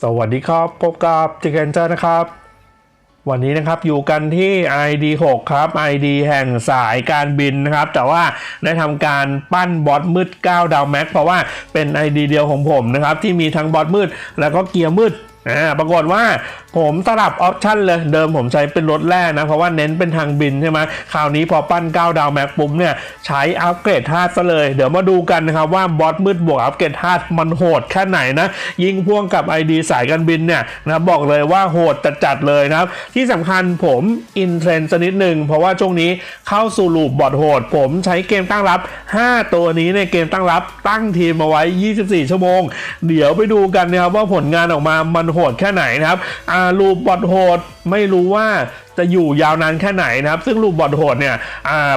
สวัสดีครับ พบกับจิเกนเจอร์นะครับ วันนี้นะครับอยู่กันที่ ID6 ครับ ID แห่งสายการบินนะครับ แต่ว่าได้ทำการปั้นบอสมืด 9 ดาวแม็กเพราะว่าเป็น ID เดียวของผมนะครับ ที่มีทั้งบอสมืด แล้วก็เกียร์มืดอ่าปรากฏว่า ผมสลับออปชันเลยเดิมผมใช้เป็นรถแร่นะ เพราะว่าเน้นเป็นทางบินใช่ไหมคราวนี้พอปั้น 9 ดาวแม็กปุ๊บเนี่ย ใช้อัปเกรดธาตุซะเลย เดี๋ยวมาดูกันนะครับ ว่าบอสมืดบวกอัปเกรดธาตุมันโหดแค่ไหนนะ ยิงพ่วงกับ ID สายการบินเนี่ยนะบอกเลยว่าโหดจัดๆเลยนะครับ ที่สำคัญผมอินเทรนด์สักนิดหนึ่งเพราะว่าช่วงนี้เข้าสู่ลูปบอทโหด ผมใช้เกมตั้งรับ 5 ตัวนี้ในเกมตั้งรับตั้งทีมมาไว้ 24 ชั่วโมง เดี๋ยวไปดูกันนะครับว่าผลงานออกมามันโหดแค่ไหนนะครับลูปบอดโหดไม่รู้ว่าจะอยู่ยาวนานแค่ไหนนะครับ ซึ่งลูปบอดโหดเนี่ย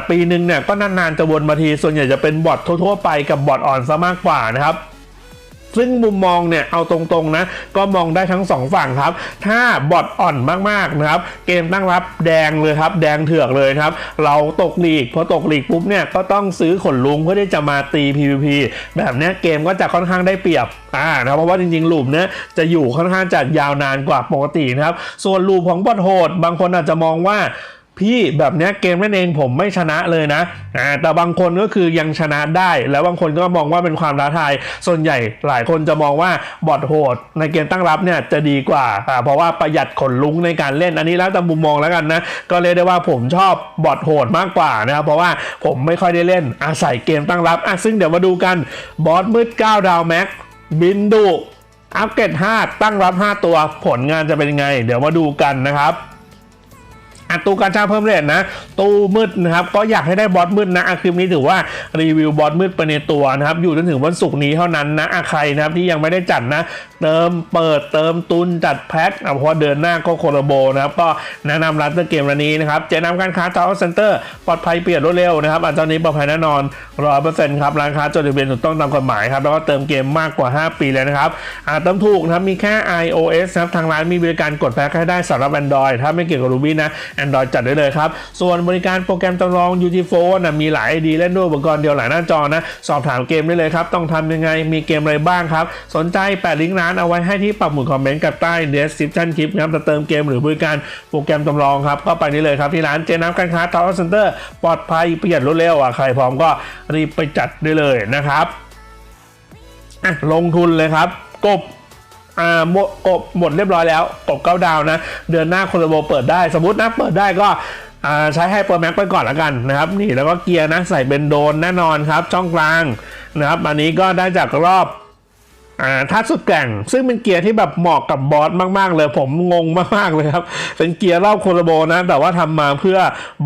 ปีหนึ่งเนี่ยก็นานๆจะวนมาทีส่วนใหญ่จะเป็นบอดทั่วๆไปกับบอดอ่อนซะมากกว่านะครับ ซึ่งมุมมองเนี่ยเอาตรงๆนะ ก็มองได้ทั้งสองฝั่งครับ ถ้าบอทอ่อนมากๆนะครับ เกมตั้งรับแดงเลยครับ แดงเถือกเลยครับ เราตกลีกพอตกลีกปุ๊บเนี่ยก็ต้องซื้อขนลุงเพื่อที่จะมาตี PVP แบบนี้เกมก็จะค่อนข้างได้เปรียบอ่านะเพราะว่าจริงๆลูปเนี้ยจะอยู่ค่อนข้างจะยาวนานกว่าปกตินะครับ ส่วนลูปของบอทโหดบางคนอาจจะมองว่า พี่แบบเนี้ยเกมนั่นเองผมไม่ชนะเลยนะอ่าแต่บางคนก็คือยังชนะได้ แล้วบางคนก็มองว่าเป็นความท้าทาย ส่วนใหญ่หลายคนจะมองว่าบอทโหด ในเกมตั้งรับเนี่ยจะดีกว่าอ่าเพราะว่าประหยัดขนลุงในการเล่นอันนี้แล้วแต่มุมมองแล้วกันนะ ก็เรียได้ว่าผมชอบบอทโหดมากกว่านะครับเพราะว่าผมไม่ค่อยได้เล่นอาศัยเกมตั้งรับอะซึ่งเดี๋ยวมาดูกันบอสมืด9ดาวแม็กบินดุอัปเกรด5ตั้งรับ 5 ตัวผลงานจะเป็นยังไง เดี๋ยวมาดูกันนะครับ อัตูกาชาเพิ่มเรทนะ ตู้มืดนะครับก็อยากให้ได้บอสมืดนะอะคลิปนี้ถือว่ารีวิวบอสมืดไปในตัวนะครับอยู่จนถึงวันศุกร์นี้เท่านั้นนะอะใครนะครับที่ยังไม่ได้จัดนะ เติมเปิดเติมตุนจัดแพ็คอะเพราะว่าเดือนหน้าก็โคโลโบนะครับก็แนะนำร้านเตอร์เกมร้านนี้นะครับเจนำการค้าทาวเซ็นเตอร์ปลอดภัยเปลี่ยนรวดเร็วนะครับอันเจ้านี้ปลอดภัยแน่นอนร้อยเปอร์เซ็นต์ครับร้านค้าจดทะเบียนถูกต้องตามกฎหมายครับแล้วก็เติมเกมมากกว่า 5 ปีเลยนะครับอ่าเติมถูกนะครับมีแค่ iOS นะครับทางร้านมีบริการกดแพ็คให้ได้สำหรับ Android ถ้าไม่เกี่ยวกับ Ruby นะ Android จัดได้เลยครับ ส่วนบริการโปรแกรมจำลอง UT Phone นะมีหลาย ID เล่นด้วยอุปกรณ์เดียวหลายหน้าจอนะ สอบถามเกมได้เลยครับ ต้องทำยังไงมีเกมอะไรบ้างครับ สนใจแปะลิงก์ร้านเอาไว้ให้ที่ปักหมุดคอมเมนต์กับใต้ description คลิปนะครับจะเติมเกมหรือบริการโปรแกรมจำลองครับก็ไปได้เลยครับที่ร้านเจน้ำการค้าทาวเซ็นเตอร์ปลอดภัยประหยัดรวดเร็วอะใครพร้อมก็รีบไปจัดได้เลยนะครับลงทุนเลยครับ กบ อ่าหมดกบหมดเรียบร้อยแล้วกบเก้าดาวนะ เดือนหน้าโคโลโบเปิดได้ สมมตินะเปิดได้ก็อ่าใช้ให้เปิดแม็กไปก่อนละกันนะครับ นี่แล้วก็เกียร์นะใส่เป็นโดนแน่นอนครับช่องกลางนะครับ อันนี้ก็ได้จากรอบ อ่าท่าสุดแกร่ง ซึ่งเป็นเกียร์ที่แบบเหมาะกับบอสมาก ๆ เลยผมงงมาก ๆ เลยครับ เป็นเกียร์รอบโคโลโบนะ แต่ว่าทำมาเพื่อ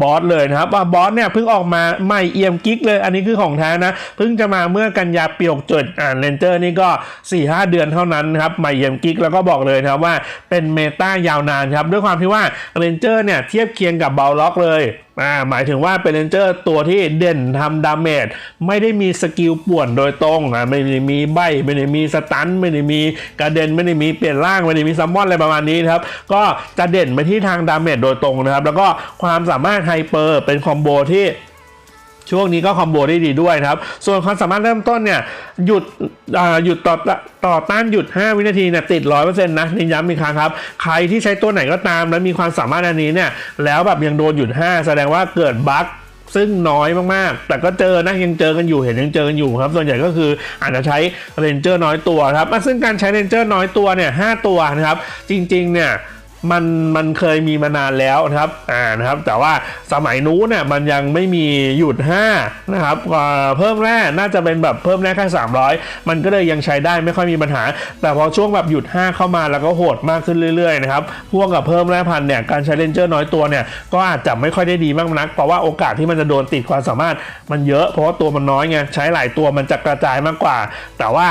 บอสเลยนะครับว่าบอสเนี่ยเพิ่งออกมาใหม่เอี่ยมกิ๊กเลย อันนี้คือของแท้นะ เพิ่งจะมาเมื่อกันยาปีกจุดอ่าเลนเจอร์นี่ก็4-5เดือนเท่านั้นครับใหม่เอี่ยมกิ๊กแล้วก็บอกเลยนะครับว่าเป็นเมตายาวนานครับด้วยความที่ว่าเลนเจอร์เนี่ยเทียบเคียงกับเบลล็อกเลยอ่าหมายถึงว่าเป็นเลนเจอร์ตัวที่เด่นทำดาเมจไม่ได้มีสกิลป่วนโดยตรงอะไม่ได้มีใบไม่ได้มีสตันไม่ได้มีกระเด็นไม่ได้มีเปลี่ยนร่างไม่ได้มีซัมมอนอะไรประมาณนี้นะครับก็จะเด่นไปที่ทางดาเมจโดยตรงนะครับ แล้วก็ความสามารถไฮเปอร์เป็นคอมโบที่ ช่วงนี้ก็คอมโบได้ดีด้วยนะครับ ส่วนความสามารถเริ่มต้นเนี่ยหยุดหยุดต่อต่อต้านหยุด 5 วินาทีเนี่ยติด 100%นะนี่ย้ำอีกครั้งครับ ใครที่ใช้ตัวไหนก็ตาม แล้วมีความสามารถอันนี้เนี่ยแล้วแบบยังโดนหยุด 5 แสดงว่าเกิดบั๊กซึ่งน้อยมากๆ แต่ก็เจอนะยังเจอกันอยู่เห็นยังเจอกันอยู่ครับ ส่วนใหญ่ก็คืออาจจะใช้เรนเจอร์น้อยตัวครับซึ่งการใช้เรนเจอร์น้อยตัวเนี่ยหตัวนะครับ จริงๆเนี่ย มันมันเคยมีมานานแล้วนะครับอ่านะครับ แต่ว่าสมัยนู้นเนี่ยมันยังไม่มีหยุด5นะครับอ่าเพิ่มแร่น่าจะเป็นแบบเพิ่มแร่แค่300 มันก็เลยยังใช้ได้ไม่ค่อยมีปัญหา แต่พอช่วงแบบหยุด 5 เข้ามาแล้วก็โหดมากขึ้นเรื่อยๆนะครับพวกกับเพิ่มแร่พันเนี่ยการใช้เลนเจอร์น้อยตัวเนี่ยก็อาจจะไม่ค่อยได้ดีมากนัก เพราะว่าโอกาสที่มันจะโดนติดความสามารถมันเยอะ เพราะว่าตัวมันน้อยไงใช้หลายตัวมันจะกระจายมากกว่า แต่ว่า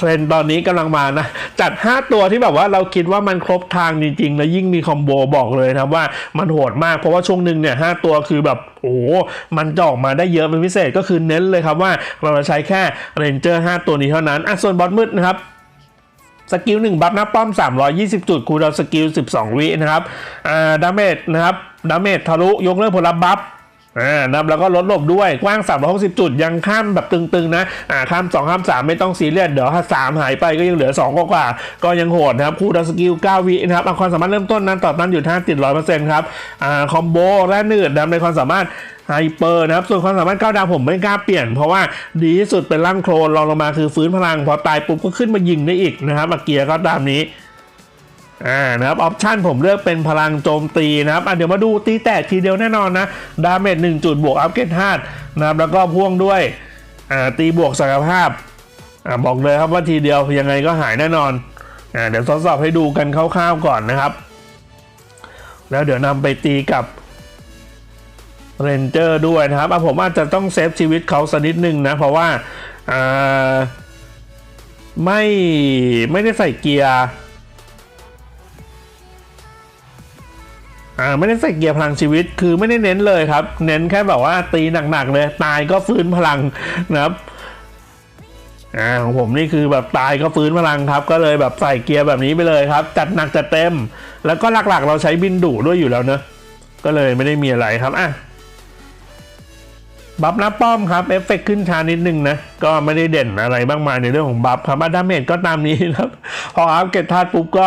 เทรนตอนนี้กำลังมานะ จัด 5 ตัวที่แบบว่าเราคิดว่ามันครบทางจริง ๆ แล้วยิ่งมีคอมโบบอกเลยนะว่ามันโหดมากเพราะว่าช่วงหนึ่งเนี่ยหตัวคือแบบโอ้มันจะออกมาได้เยอะเป็นพิเศษก็คือเน้นเลยครับว่าเราจะใช้แค่เรนเจอร์5ตัวนี้เท่านั้นอะส่วนบอสมืดนะครับสกิล1บัฟหน้าป้อม 320 จุด คูลดาวสกิล 12 วินะครับอ่าดาเมจนะครับดาเมจทะลุยกเลิกผลลัพธ์บัฟ อ่านับแล้วก็ลดลบด้วยกว้าง 360 จุดยังข้ามแบบตึงๆนะอ่าข้าม 2 ข้าม 3 ไม่ต้องซีเรียสเดี๋ยวถ้า3หายไปก็ยังเหลือ 2 กว่าก็ยังโหดนะครับ คู่ดัสกิล 9 วินะครับความสามารถเริ่มต้นนั้นต่อต้านอยู่ท่าติด 100%ครับอ่าคอมโบและหนืดนะครับในความสามารถไฮเปอร์นะครับ ส่วนความสามารถก้าวดาวผมไม่กล้าเปลี่ยน เพราะว่าดีที่สุดเป็นร่างโครนรองลงมาคือฟื้นพลังพอตายปุ๊บก็ขึ้นมายิงได้อีกนะครับอาเกียร์ก็ตามนี้ อ่านะครับออปชันผมเลือกเป็นพลังโจมตีนะครับอะเดี๋ยวมาดูตีแตกทีเดียวแน่นอนนะดาเมจหนึ่งจุดบวกอัพเกรดห้านะครับแล้วก็พ่วงด้วยอ่าตีบวกศักยภาพอ่าบอกเลยครับว่าทีเดียวยังไงก็หายแน่นอนอ่าเดี๋ยวทดสอบให้ดูกันคร่าวๆก่อนนะครับ แล้วเดี๋ยวนำไปตีกับเรนเจอร์ด้วยนะครับอะผมอาจจะต้องเซฟชีวิตเขาสักนิดนึงนะเพราะว่าอ่าไม่ไม่ได้ใส่เกียร์ อ่าไม่ได้ใส่เกียร์พลังชีวิตคือไม่ได้เน้นเลยครับ เน้นแค่แบบว่าตีหนักๆเลยตายก็ฟื้นพลังนะครับอ่าของผมนี่คือแบบตายก็ฟื้นพลังครับ ก็เลยแบบใส่เกียร์แบบนี้ไปเลยครับ จัดหนักจัดเต็ม แล้วก็หลักๆ เราใช้บินดุด้วยอยู่แล้วเนอะก็เลยไม่ได้มีอะไรครับอะบัฟน้าป้อมครับเอฟเฟกต์ขึ้นช้านิดนึงนะ ก็ไม่ได้เด่นอะไรมากมายในเรื่องของบัฟครับอะดาเมจก็ตามนี้ครับ พออัพเกรดธาตุปุ๊บก็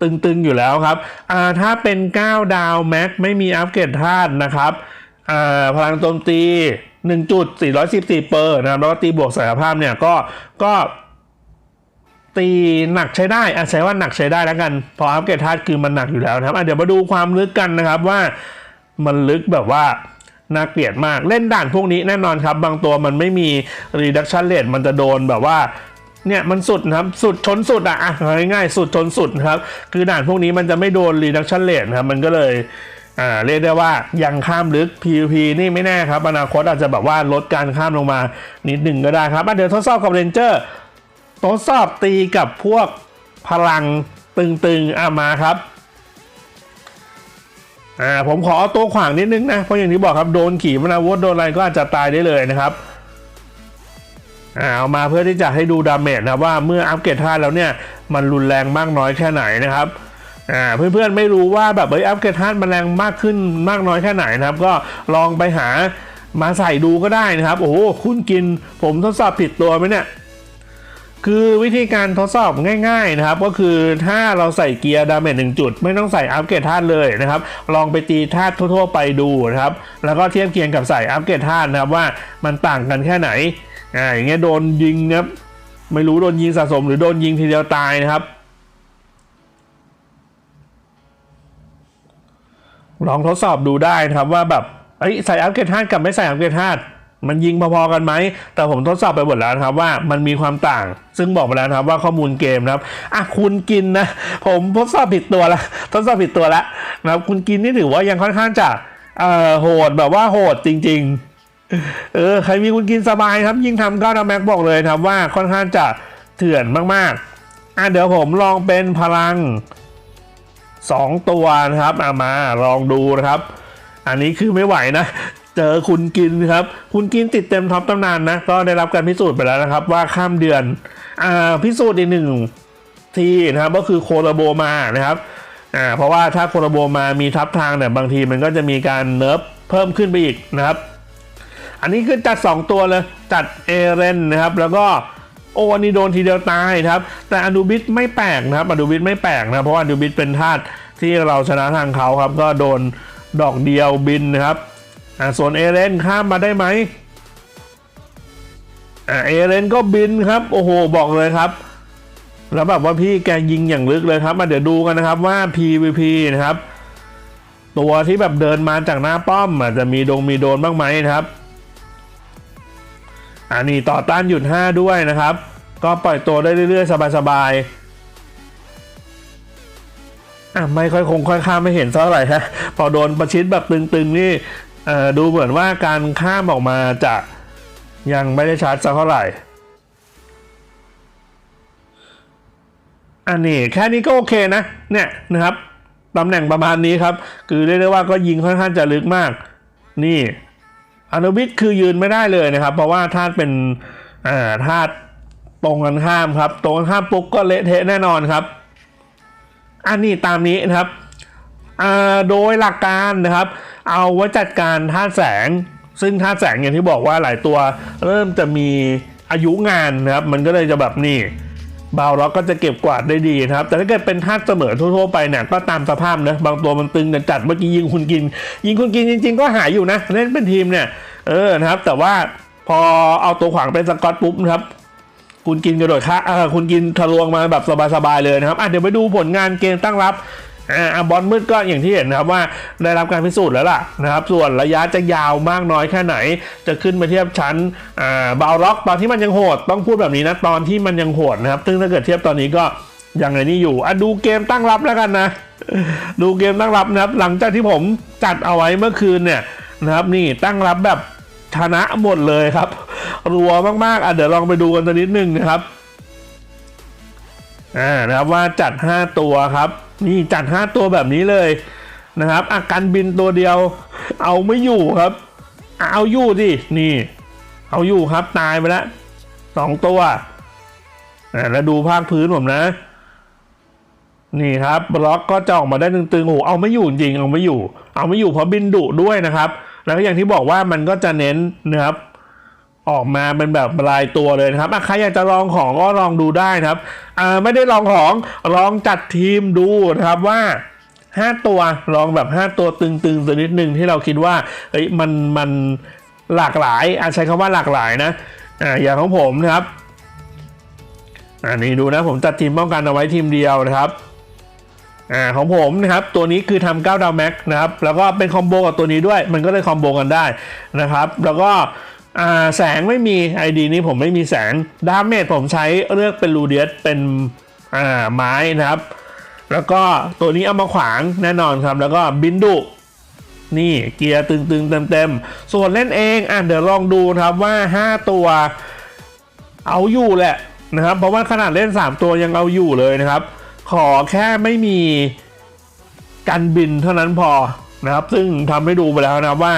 ตึงๆ อยู่แล้วครับอ่าถ้าเป็น 9 ดาวแม็กไม่มีอัพเกรดธาตุนะครับอ่าพลังโจมตี1จุด414 เปอร์นะครับแล้วก็ตีบวกศักยภาพเนี่ยก็ก็ตีหนักใช้ได้อาใช้ว่าหนักใช้ได้แล้วกัน พออัพเกรดธาตุคือมันหนักอยู่แล้วนะครับเดี๋ยวมาดูความลึกกันนะครับว่ามันลึกแบบว่าน่าเกลียดมากเล่นด่านพวกนี้แน่นอนครับ บางตัวมันไม่มี reduction rate มันจะโดนแบบว่า เนี่ยมันสุดนะครับสุดชนสุดอะอะง่ายๆสุดชนสุดครับ คือด่านพวกนี้มันจะไม่โดน reduction rate นครับมันก็เลยอ่าเรียกได้ว่ายังข้ามลึก PVP นี่ไม่แน่ครับ อนาคตอาจจะแบบว่าลดการข้ามลงมานิดหนึ่งก็ได้ครับอะเดี๋ยวทดสอบกับเรนเจอร์ทดสอบตีกับพวกพลังตึงๆอะมาครับอ่าผมขอเอาตัวขวางนิดนึงนะ เพราะอย่างที่บอกครับ โดนขี่มนาวุธโดนอะไรก็อาจจะตายได้เลยนะครับ เอามาเพื่อที่จะให้ดูดาเมจนะว่าเมื่ออัปเกรดท่าตุแล้วเนี่ยมันรุนแรงมากน้อยแค่ไหนนะครับเพื่อนๆไม่รู้ว่าแบบเอ้ยอัปเกรดท่าตุมันแรงมากขึ้นมากน้อยแค่ไหนนะครับ ก็ลองไปหามาใส่ดูก็ได้นะครับ โอ้โหคุณกินผมทดสอบผิดตัวไหมเนี่ยคือวิธีการทดสอบง่ายๆนะครับ ก็คือถ้าเราใส่เกียร์ดาเมจหนึ่งจุด ไม่ต้องใส่อัปเกรดธาตุเลยนะครับ ลองไปตีธาตุทั่ว ๆ ไปดูนะครับ แล้วก็เทียบเคียงกับใส่อัปเกรดธาตุนะครับว่ามันต่างกันแค่ไหน อ่าอย่างเงี้ยโดนยิงนะครับไม่รู้โดนยิงสะสมหรือโดนยิงทีเดียวตายนะครับ ลองทดสอบดูได้นะครับว่าแบบเอ้ใส่อัปเกรดธากับไม่ใส่อัปเกรดธามันยิงพอๆกันไหม แต่ผมทดสอบไปหมดแล้วนะครับว่ามันมีความต่าง ซึ่งบอกไปแล้วนะครับว่าข้อมูลเกมนะครับ อะคุณกินนะ ผมทดสอบผิดตัวละ ทดสอบผิดตัวละนะครับ คุณกินนี่ถือว่ายังค่อนข้างจะเอ่อโหดแบบว่าโหดจริง ๆ เออใครมีคุณกินสบายครับ ยิ่งทำก้าวดาแม็กบอกเลยครับว่าค่อนข้างจะเถื่อนมากๆ อะเดี๋ยวผมลองเป็นพลังสองตัวนะครับอามาลองดูนะครับ อันนี้คือไม่ไหวนะ เจอคุณกินครับ คุณกินติดเต็มท็อปตำนานนะ ก็ได้รับการพิสูจน์ไปแล้วนะครับ ว่าข้ามเดือน อ่าพิสูจน์อีกหนึ่งทีนะครับก็คือโคโรโบมานะครับอ่าเพราะว่าถ้าโคโรโบมามีทับทางเนี่ยบางทีมันก็จะมีการเนิร์ฟเพิ่มขึ้นไปอีกนะครับ อันนี้คือจัด 2 ตัวเลย จัดเอเรนนะครับ แล้วก็โอ้อันนี้โดนทีเดียวตายครับ แต่อนูบิสไม่แปลกนะครับอนูบิสไม่แปลกนะเพราะอนูบิสเป็นธาตุที่เราชนะทางเขาครับ ก็โดนดอกเดียวบินนะครับอ่าส่วนเอเรนข้ามมาได้ไหมอ่าเอเรนก็บินครับ โอ้โหบอกเลยครับ แล้วแบบว่าพี่แกยิงอย่างลึกเลยครับมาเดี๋ยวดูกันนะครับว่า PVP นะครับ ตัวที่แบบเดินมาจากหน้าป้อมอาจจะมีดงมีโดนบ้างไหมนะครับ อันนี้ต่อต้านหยุด 5 ด้วยนะครับ ก็ปล่อยตัวได้เรื่อย ๆ สบายๆอะไม่ค่อยคงค่อยข้ามไม่เห็นเท่าไหร่ฮะพอโดนประชิดแบบตึงๆนี่ดูเหมือนว่าการข้ามออกมาจะยังไม่ได้ชัดสักเท่าไหร่ อันนี้แค่นี้ก็โอเคนะ เนี่ยนะครับตำแหน่งประมาณนี้ครับ คือเรียกได้ว่าก็ยิงค่อนข้างจะลึกมาก นี่ อนุบิสคือยืนไม่ได้เลยนะครับ เพราะว่าธาตุเป็นอ่าธาตุตรงกันข้ามครับ ตรงกันข้ามปุ๊บก็เละเทะแน่นอนครับ อันนี้ตามนี้นะครับโดยหลักการนะครับ เอาไว้จัดการท่าตุแสง ซึ่งท่าตุแสงอย่างที่บอกว่าหลายตัว เริ่มจะมีอายุงานนะครับ มันก็เลยจะแบบนี่ บาวล็อกก็จะเก็บกวาดได้ดีนะครับ แต่ถ้าเกิดเป็นธาตุเสมอทั่วๆไปเนี่ยก็ตามสภาพนะ บางตัวมันตึงจัดเมื่อกี้ยิงคุณกิน ยิงคุณกินจริง ๆ ก็หายอยู่นะเล่นเป็นทีมเนี่ย เออนะครับ แต่ว่าพอเอาตัวขวางเป็นสกอตปุ๊บนะครับคุณกินกระโดดคะคุณกินทะลวงมาแบบสบายๆเลยนะครับอะเดี๋ยวไปดูผลงานเกมตั้งรับ อ่าอะบอลมืดก็อย่างที่เห็นนะครับว่าได้รับการพิสูจน์แล้วล่ะนะครับ ส่วนระยะจะยาวมากน้อยแค่ไหน จะขึ้นมาเทียบชั้นอ่าบาวล็อกตอนที่มันยังโหด ต้องพูดแบบนี้นะตอนที่มันยังโหดนะครับ ซึ่งถ้าเกิดเทียบตอนนี้ก็ยังไงนี่อยู่อะดูเกมตั้งรับแล้วกันนะ ดูเกมตั้งรับนะครับ หลังจากที่ผมจัดเอาไว้เมื่อคืนเนี่ยนะครับนี่ตั้งรับแบบชนะหมดเลยครับ รัวมากๆอะเดี๋ยวลองไปดูกันตัวนิดนึงนะครับอ่านะครับว่าจัด 5 ตัวครับ นี่จัด5ตัวแบบนี้เลยนะครับอาการบินตัวเดียว เอาไม่อยู่ครับ เอาอยู่ดินี่ เอาอยู่ครับตายไปแล้วสองตัวแล้วดูภาคพื้นผมนะ นี่ครับบล็อกก็จะออกมาได้ตึงๆโอ้เอาไม่อยู่จริงเอาไม่อยู่ เอาไม่อยู่เพราะบินดุด้วยนะครับ แล้วก็อย่างที่บอกว่ามันก็จะเน้นนะครับ ออกมาเป็นแบบรายตัวเลยนะครับใครอยากจะลองของก็ลองดูได้นะครับไม่ได้ลองของลองจัดทีมดูนะครับว่า 5 ตัวลองแบบ 5 ตัวตึงๆสักนิดหนึ่งที่เราคิดว่าเฮ้ยมันมันหลากหลายอาใช้คำว่าหลากหลายนะอ่าอย่างของผมนะครับอันนี้ดูนะผมจัดทีมป้องกันเอาไว้ทีมเดียวนะครับอ่าของผมนะครับตัวนี้คือทำ9ดาวแม็กนะครับแล้วก็เป็นคอมโบกับตัวนี้ด้วย มันก็เลยคอมโบกันได้นะครับ แล้วก็ แสงไม่มี ID นี้ผมไม่มีแสงดาเมจผมใช้เลือกเป็นลูเดียสเป็นไม้นะครับ แล้วก็ตัวนี้เอามาขวางแน่นอนครับ แล้วก็บินดุนี่เกียร์ตึงๆเต็มๆ ส่วนเล่นเองอะเดี๋ยวลองดูครับว่า 5 ตัวเอาอยู่แหละนะครับเพราะว่าขนาดเล่น 3 ตัวยังเอาอยู่เลยนะครับ ขอแค่ไม่มีการบินเท่านั้นพอนะครับ ซึ่งทำให้ดูไปแล้วนะว่า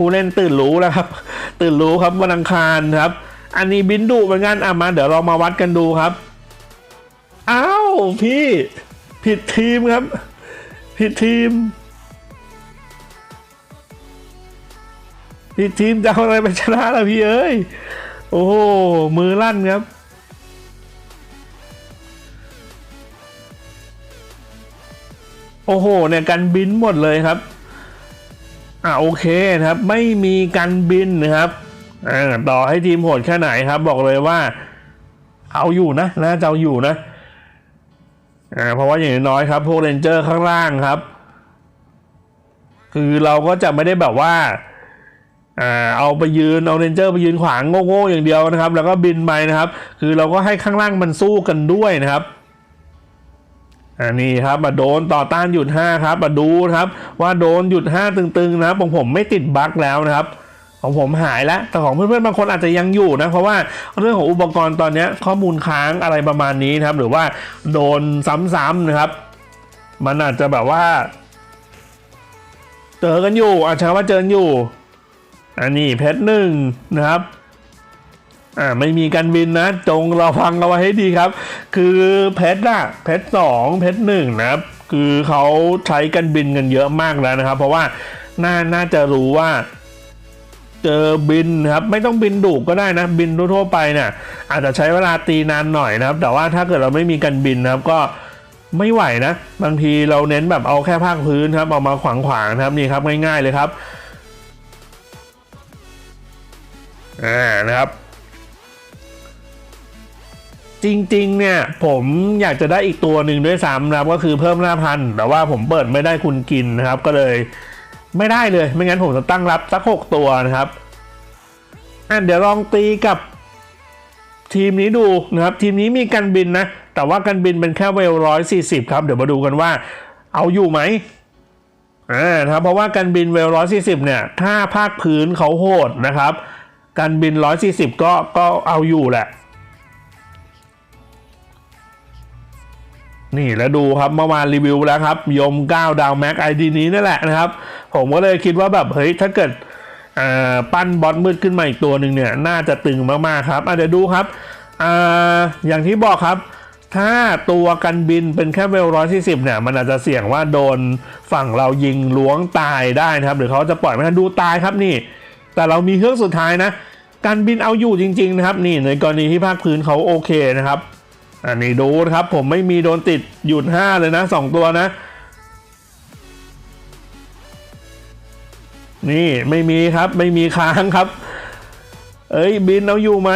ผู้เล่นตื่นรู้แล้วครับ ตื่นรู้ครับวันอังคารครับ อันนี้บินดุเหมือนกันอะมาเดี๋ยวเรามาวัดกันดูครับอ้าวพี่ผิดทีมครับ ผิดทีม ผิดทีมจะเอาอะไรไปชนะล่ะพี่เอ้ยโอ้โหมือลั่นครับโอ้โหเนี่ยกันบินหมดเลยครับ อ่าโอเคนะครับไม่มีการบินนะครับอ่าต่อให้ทีมโหดแค่ไหนครับ บอกเลยว่า เอาอยู่นะน่าจะเอาอยู่นะอ่าเพราะว่าอย่างน้อยครับพวกเรนเจอร์ข้างล่างครับ คือเราก็จะไม่ได้แบบว่าอ่าเอาไปยืนเอาเรนเจอร์ไปยืนขวางโง่ๆอย่างเดียวนะครับ แล้วก็บินไปนะครับ คือเราก็ให้ข้างล่างมันสู้กันด้วยนะครับ อันนี้ครับมาโดนต่อต้านหยุด5ครับมาดูครับ ว่าโดนหยุด5ตึงๆนะครับของผมไม่ติดบั๊กแล้วนะครับ ของผมหายแล้วแต่ของเพื่อนๆบางคนอาจจะยังอยู่นะเพราะว่าเรื่องของอุปกรณ์ตอนนี้ข้อมูลค้างอะไรประมาณนี้นะครับ หรือว่าโดนซ้ำๆนะครับ มันอาจจะแบบว่า เจอกันอยู่อาจจะว่าเจออยู่ อันนี้เพชรหนึ่งนะครับ อ่าไม่มีการบินนะ จงระวังเอาไว้ให้ดีครับ คือเพชรอะเพชรสองเพชรหนึ่งนะครับคือเขาใช้กันบินกันเยอะมากแล้วนะครับ เพราะว่าน่าน่าจะรู้ว่า เจอบินครับ ไม่ต้องบินดุกก็ได้นะ บินทั่วไปเนี่ยอาจจะใช้เวลาตีนานหน่อยนะครับ แต่ว่าถ้าเกิดเราไม่มีการบินนะครับก็ไม่ไหวนะ บางทีเราเน้นแบบเอาแค่ภาคพื้นครับเอามาขวางๆนะครับนี่ครับง่ายๆเลยครับอ่านะครับ จริงๆ เนี่ย ผมอยากจะได้อีกตัวหนึ่งด้วยซ้ำนะครับ ก็คือเพิ่มหน้าพันแต่ว่าผมเปิดไม่ได้คุณกินนะครับ ก็เลยไม่ได้เลย ไม่งั้นผมจะตั้งรับสักหกตัวนะครับอะเดี๋ยวลองตีกับทีมนี้ดูนะครับ ทีมนี้มีการบินนะ แต่ว่าการบินเป็นแค่เวลร้อยสี่สิบครับ เดี๋ยวมาดูกันว่าเอาอยู่ไหมอ่านะครับเพราะว่าการบินเวลร้อยสี่สิบเนี่ยถ้าภาคพื้นเขาโหดนะครับ การบินร้อยสี่สิบก็ก็เอาอยู่แหละ นี่แล้วดูครับเมื่อวานรีวิวแล้วครับยม9ดาวแม็กไอดีนี้นั่นแหละนะครับ ผมก็เลยคิดว่าแบบเฮ้ยถ้าเกิดปั้นบอสมืดขึ้นมาอีกตัวหนึ่งเนี่ยน่าจะตึงมากๆครับอะเดี๋ยวดูครับออย่างที่บอกครับ ถ้าตัวกันบินเป็นแค่เวลร้อยที่สิบเนี่ยมันอาจจะเสี่ยงว่าโดนฝั่งเรายิงล้วงตายได้นะครับ หรือเขาจะปล่อยไม่ทันดูตายครับนี่ แต่เรามีเครื่องสุดท้ายนะ การบินเอาอยู่จริง ๆ นะครับ นี่ในกรณีที่ภาคพื้นเขาโอเคนะครับ อันนี้ดูนะครับ ผมไม่มีโดนติดหยุดห้าเลยนะสองตัวนะ นี่ไม่มีครับไม่มีค้างครับ เอ้ยบินเอาอยู่ไหม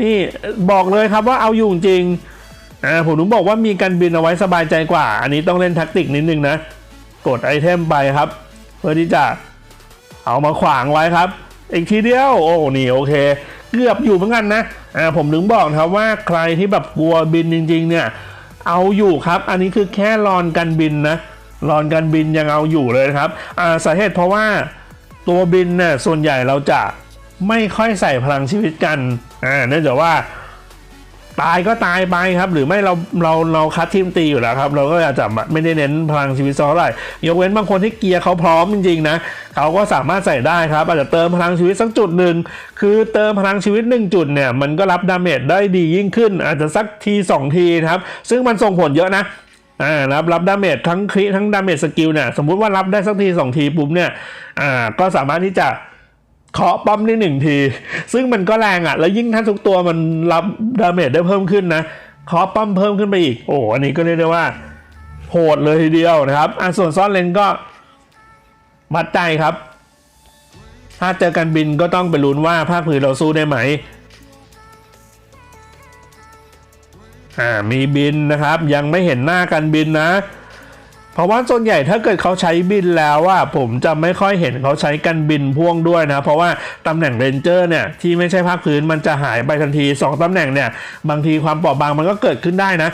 นี่บอกเลยครับว่าเอาอยู่จริงอ่าผมถึงบอกว่ามีการบินเอาไว้สบายใจกว่า อันนี้ต้องเล่นแท็กติกนิดนึงนะ กดไอเทมไปครับ เพื่อที่จะเอามาขวางไว้ครับ อีกทีเดียว โอ้นี่โอเค เกือบอยู่เหมือนกันนะ อ่าผมถึงบอกนะครับว่าใครที่แบบกลัวบินจริง ๆ เนี่ย เอาอยู่ครับ อันนี้คือแค่รอนการบินนะรอนการบินยังเอาอยู่เลยครับอ่าสาเหตุเพราะว่าตัวบินเนี่ยส่วนใหญ่เราจะไม่ค่อยใส่พลังชีวิตกันอ่าเนื่องจากว่า ตายก็ตายไปครับ หรือไม่เราเราเราคัดทีมตีอยู่แล้วครับ เราก็อาจจะไม่ได้เน้นพลังชีวิตสักเท่าไหร่ยกเว้นบางคนที่เกียร์เขาพร้อมจริงๆนะเขาก็สามารถใส่ได้ครับ อาจจะเติมพลังชีวิตสักจุดหนึ่งคือเติมพลังชีวิตหนึ่งจุดเนี่ยมันก็รับดาเมจได้ดียิ่งขึ้น อาจจะสักทีสองทีนะครับ ซึ่งมันส่งผลเยอะนะอ่ารับรับดาเมจทั้งคริทั้งดาเมจสกิลเนี่ยสมมุติว่ารับได้สักทีสองทีปุ๊บเนี่ยอ่าก็สามารถที่จะ เคาะป้อมได้หนึ่งที ซึ่งมันก็แรงอะ แล้วยิ่งถ้าทุกตัวมันรับดาเมจได้เพิ่มขึ้นนะเคาะป้อมเพิ่มขึ้นไปอีก โอ้อันนี้ก็เรียกได้ว่าโหดเลยทีเดียวนะครับอะส่วนซ่อนเลนก็วัดใจครับ ถ้าเจอกันบินก็ต้องไปลุ้นว่าภาคพื้นเราสู้ได้ไหมอ่ามีบินนะครับ ยังไม่เห็นหน้ากันบินนะ เพราะว่าส่วนใหญ่ถ้าเกิดเขาใช้บินแล้วว่าผมจะไม่ค่อยเห็นเขาใช้กันบินพ่วงด้วยนะ เพราะว่าตำแหน่งเรนเจอร์เนี่ยที่ไม่ใช่ภาคพื้นมันจะหายไปทันที 2ตำแหน่งเนี่ยบางทีความเปราะบางมันก็เกิดขึ้นได้นะ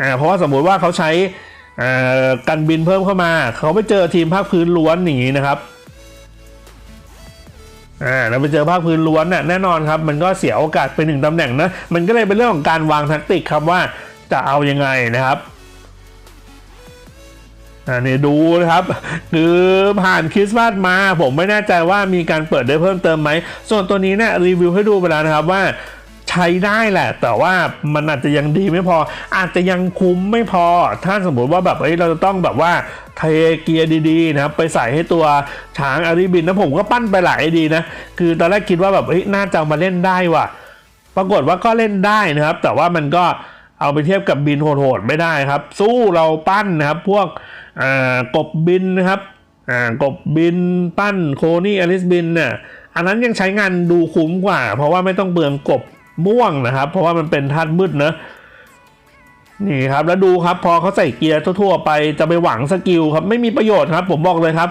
อ่าเพราะว่าสมมุติว่าเขาใช้อ่ากันบินเพิ่มเข้ามา เขาไปเจอทีมภาคพื้นล้วนอย่างนี้นะครับอ่าแล้วไปเจอภาคพื้นล้วนน่ะแน่นอนครับ มันก็เสียโอกาสไปหนึ่งตำแหน่งนะ มันก็เลยเป็นเรื่องของการวางแท็กติกครับว่าจะเอายังไงนะครับ อันนี้ดูนะครับ คือผ่านคริสต์มาสมา ผมไม่แน่ใจว่ามีการเปิดได้เพิ่มเติมไหม ส่วนตัวนี้เนี่ยรีวิวให้ดูไปแล้วนะครับว่าใช้ได้แหละ แต่ว่ามันอาจจะยังดีไม่พอ อาจจะยังคุ้มไม่พอ ถ้าสมมติว่าแบบเอ้ยเราจะต้องแบบว่าเทเกียร์ดีๆนะครับไปใส่ให้ตัวช้างอาริบินนะผมก็ปั้นไปหลายไอดีนะ คือตอนแรกคิดว่าแบบเฮ้ยน่าจะมาเล่นได้ว่ะ ปรากฏว่าก็เล่นได้นะครับ แต่ว่ามันก็ เอาไปเทียบกับบินโหดๆไม่ได้ครับ สู้เราปั้นนะครับ พวกกบบินนะครับกบบินปั้นโคนี่อลิสบินเนี่ยอันนั้นยังใช้งานดูคุ้มกว่า เพราะว่าไม่ต้องเบืองกบม่วงนะครับ เพราะว่ามันเป็นธาตุมืดเนอะ นี่ครับแล้วดูครับพอเขาใส่เกียร์ทั่วๆไปจะไปหวังสกิลครับไม่มีประโยชน์ครับ ผมบอกเลยครับ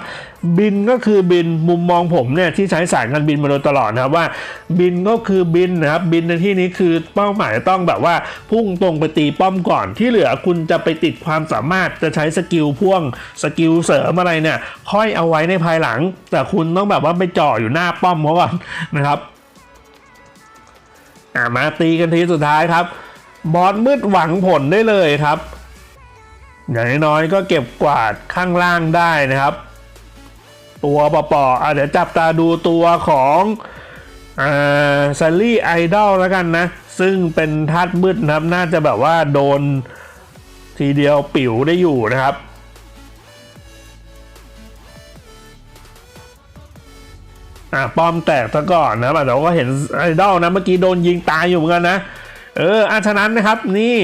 บินก็คือบินมุมมองผมเนี่ยที่ใช้สายการบินมาโดยตลอดนะครับว่า บินก็คือบินนะครับบินในที่นี้คือเป้าหมายต้องแบบว่าพุ่งตรงไปตีป้อมก่อนที่เหลือคุณจะไปติดความสามารถจะใช้สกิลพ่วงสกิลเสริมอะไรเนี่ยค่อยเอาไว้ในภายหลัง แต่คุณต้องแบบว่าไปจ่ออยู่หน้าป้อมเขาก่อนนะครับอะมาตีกันทีสุดท้ายครับ บอสมืดหวังผลได้เลยครับ อย่างน้อยก็เก็บกวาดข้างล่างได้นะครับ ตัวปอปออะเดี๋ยวจับตาดูตัวของอ่าซัลลี่ไอดอลแล้วกันนะ ซึ่งเป็นธาตุมืดนะครับ น่าจะแบบว่าโดนทีเดียวปิ๋วได้อยู่นะครับอะป้อมแตกซะก่อนนะแต่ว่าก็เห็นไอดอลนะเมื่อกี้โดนยิงตายอยู่เหมือนกันนะ เอออาฉะนั้นนะครับนี่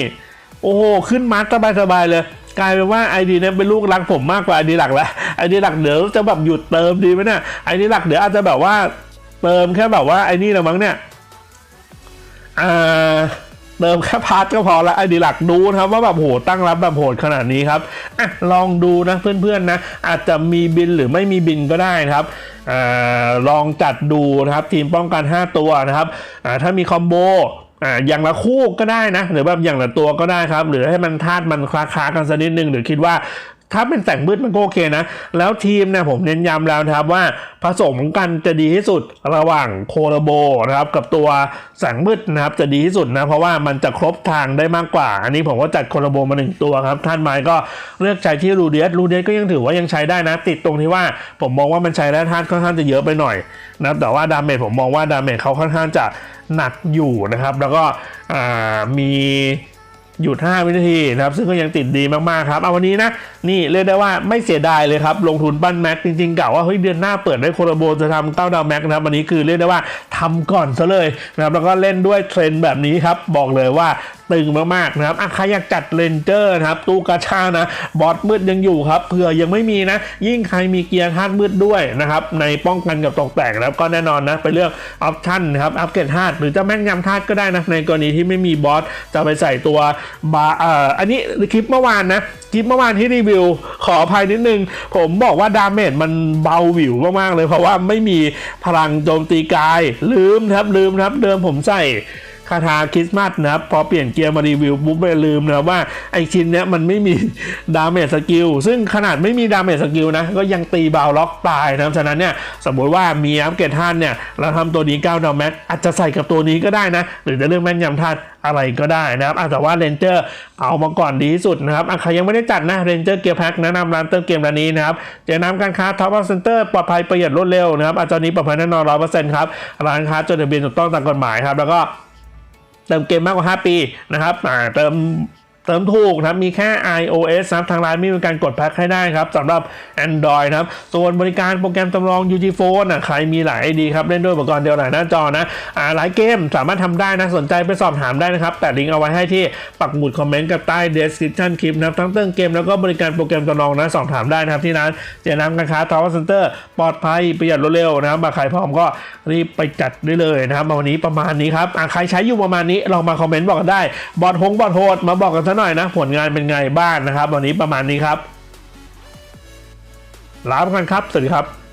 โอ้โห ขึ้นมาสบายสบายๆเลย กลายเป็นว่าไอดีเนี่ยเป็นลูกรักผมมากกว่าไอดีหลักแล้วไอดีหลักเดี๋ยวจะแบบหยุดเติมดีไหมเนี่ยไอดีหลักเดี๋ยวอาจจะแบบว่าเติมแค่แบบว่าไอนี่แหละมั้งเนี่ยอ่าเติมแค่พาร์ทก็พอละไอดีหลักดูนะครับว่าแบบโหตั้งรับแบบโหดขนาดนี้ครับอะลองดูนะเพื่อนๆนะ อาจจะมีบินหรือไม่มีบินก็ได้นะครับอ่าลองจัดดูนะครับทีมป้องกัน 5 ตัวนะครับอ่าถ้ามีคอมโบ อ่าอย่างละคู่ก็ได้นะ หรือแบบอย่างละตัวก็ได้ครับ หรือให้มันธาตุมันคล้าๆกันสักนิดนึงหรือคิดว่า ถ้าเป็นแสงมืดมันก็โอเคนะ แล้วทีมเนี่ยผมเน้นย้ำแล้วนะครับว่าผสมกันจะดีที่สุดระหว่างโคโรโบนะครับกับตัวแสงมืดนะครับจะดีที่สุดนะเพราะว่ามันจะครบทางได้มากกว่า อันนี้ผมก็จัดโคโรโบมาหนึ่งตัวครับ ท่านไม้ก็เลือกใช้ที่รูเดียสรูเดียสก็ยังถือว่ายังใช้ได้นะ ติดตรงที่ว่าผมมองว่ามันใช้แร่าตุค่อนข้างจะเยอะไปหน่อยนะแต่ว่าดาเมจผมมองว่าดาเมจเขาค่อนข้างจะหนักอยู่นะครับ แล้วก็มี หยุด 5 วินาทีนะครับ ซึ่งก็ยังติดดีมาก ๆ ครับ เอาวันนี้นะ นี่เรียกได้ว่าไม่เสียดายเลยครับ ลงทุนปั้นแม็กจริงๆกะว่าเฮ้ยเดือนหน้าเปิดได้โคโรโบจะทำเต้าดาวแม็กนะครับ วันนี้คือเรียกได้ว่าทำก่อนซะเลยนะครับ แล้วก็เล่นด้วยเทรนด์แบบนี้ครับ บอกเลยว่าตึงมากๆนะครับอะใครอยากจัดเลนเจอร์นะครับตู้กาชานะบอสมืดยังอยู่ครับเผื่อยังไม่มีนะ ยิ่งใครมีเกียร์ธาตุมืดด้วยนะครับในป้องกันกับตกแต่งแล้วก็แน่นอนนะไปเลือกออปชั่นนะครับอัปเกรดธาตุหรือจะแม่นยำธาตุก็ได้นะในกรณีที่ไม่มีบอสจะไปใส่ตัวบาเอ่ออันนี้คลิปเมื่อวานนะคลิปเมื่อวานที่รีวิวขออภัยนิดนึง ผมบอกว่าดาเมจมันเบาหวิวมากๆเลยเพราะว่าไม่มีพลังโจมตีกายลืมครับลืมครับเดิมผมใส่ คาถาคริสต์มาสนะครับพอเปลี่ยนเกียร์มารีวิวปุ๊บไปลืมนะว่าไอชิ้นเนี้ยมันไม่มีดาเมจสกิลซึ่งขนาดไม่มีดาเมจสกิลนะก็ยังตีเบาล็อกตายนะฉะนั้นเนี่ยสมมติว่ามีอัปเกรดท่านเนี่ยเราทำตัวนี้9ดาวแม็กอาจจะใส่กับตัวนี้ก็ได้นะ หรือจะเรื่องแม่นยำธาตุอะไรก็ได้นะครับแต่ว่าเรนเจอร์เอามาก่อนดีที่สุดนะครับใครยังไม่ได้จัดนะเรนเจอร์เกียร์แพ็คแนะนำร้านเติมเกมร้านนี้นะครับเจะนำการค้าท็อปเซ็นเตอร์ปลอดภัยประหยัดรวดเร็วนะครับอาจารย์นี้ปลอดภัยแน่นอนร้อยเปอร์เซ็นต์ครับร้านค้าจดทะเบียนถูกต้องตามกฎหมายครับแล้วก็ เติมเกมมากกว่า 5 ปีนะครับเติม เติมถูกนะครับมีแค่ iOS นะครับทางร้านไม่มีการกดแพ็คให้ได้ครับสำหรับ Android นะครับส่วนบริการโปรแกรมจำลอง UG Phone อะใครมีหลาย ID ครับเล่นด้วยอุปกรณ์เดียวหลายหน้าจอนะอ่าหลายเกมสามารถทำได้นะสนใจไปสอบถามได้นะครับแต่ลิงก์เอาไว้ให้ที่ปักหมุดคอมเมนต์กับใต้ description คลิปนะครับทั้งเติมเกมแล้วก็บริการโปรแกรมจำลองนะสอบถามได้นะครับที่ร้านเจน้ำการค้าทาวเวอร์เซ็นเตอร์ปลอดภัยประหยัดรวดเร็วนะครับมาใครพร้อมก็รีบไปจัดได้เลยนะครับมาวันนี้ประมาณนี้ครับใครใช้อยู่ประมาณนี้ลองมาคอมเมนต์บอกกันได้บอดหงบอดโหดมาบอกกันซะหน่อยนะ ผลงานเป็นไงบ้างนะครับ วันนี้ประมาณนี้ครับลาไปกันครับ สวัสดีครับ